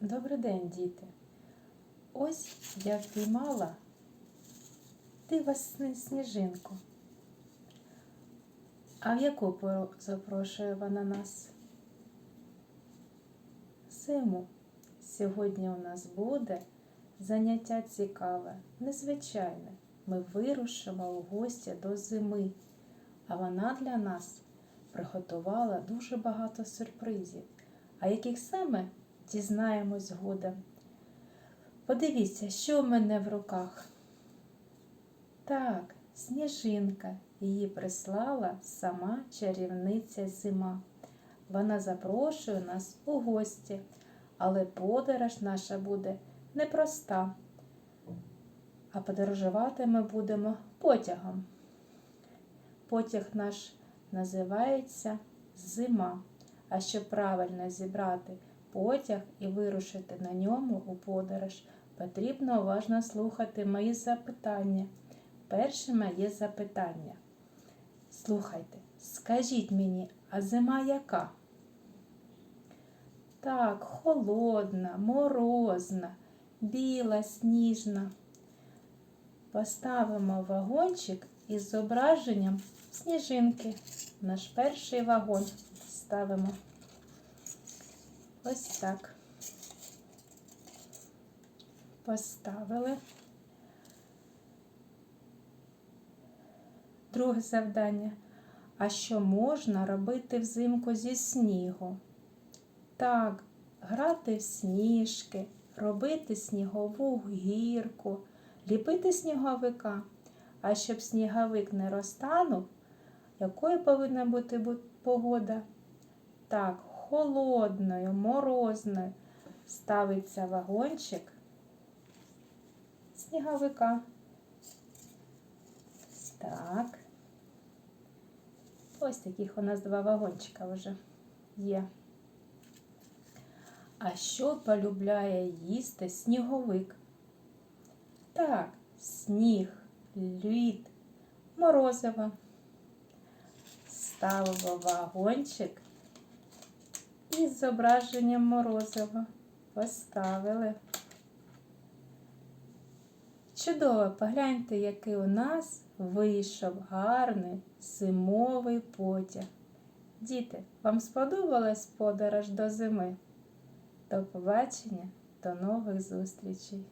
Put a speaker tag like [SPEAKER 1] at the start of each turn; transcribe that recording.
[SPEAKER 1] Добрий день, діти. Ось я впіймала дива сніжинку. А в яку пору запрошує вона нас? Зиму. Сьогодні у нас буде заняття цікаве, незвичайне. Ми вирушимо у гості до зими, а вона для нас приготувала дуже багато сюрпризів. А яких саме дізнаємось згодом. Подивіться, що в мене в руках. Так, сніжинка. Її прислала сама чарівниця зима. Вона запрошує нас у гості, але подорож наша буде непроста. А подорожувати ми будемо потягом. Потяг наш називається зима. А щоб правильно зібрати потяг і вирушити на ньому у подорож, потрібно уважно слухати мої запитання. Перше моє запитання. Слухайте, скажіть мені, а зима яка? Так, холодна, морозна, біла, сніжна. Поставимо вагончик із зображенням сніжинки. Наш перший вагон ставимо. Ось так. Поставили. Друге завдання. А що можна робити взимку зі снігу? Так, грати в сніжки, робити снігову гірку, ліпити сніговика. А щоб сніговик не розтанув, якою повинна бути погода? Так, холодною, морозною ставиться вагончик сніговика. Так. Ось таких у нас два вагончика вже є. А що полюбляє їсти сніговик? Так, сніг, лід, морозиво. Ставимо вагончик із зображенням морозива. Поставили. Чудово, погляньте, який у нас вийшов гарний зимовий потяг. Діти, вам сподобалась подорож до зими? До побачення, до нових зустрічей!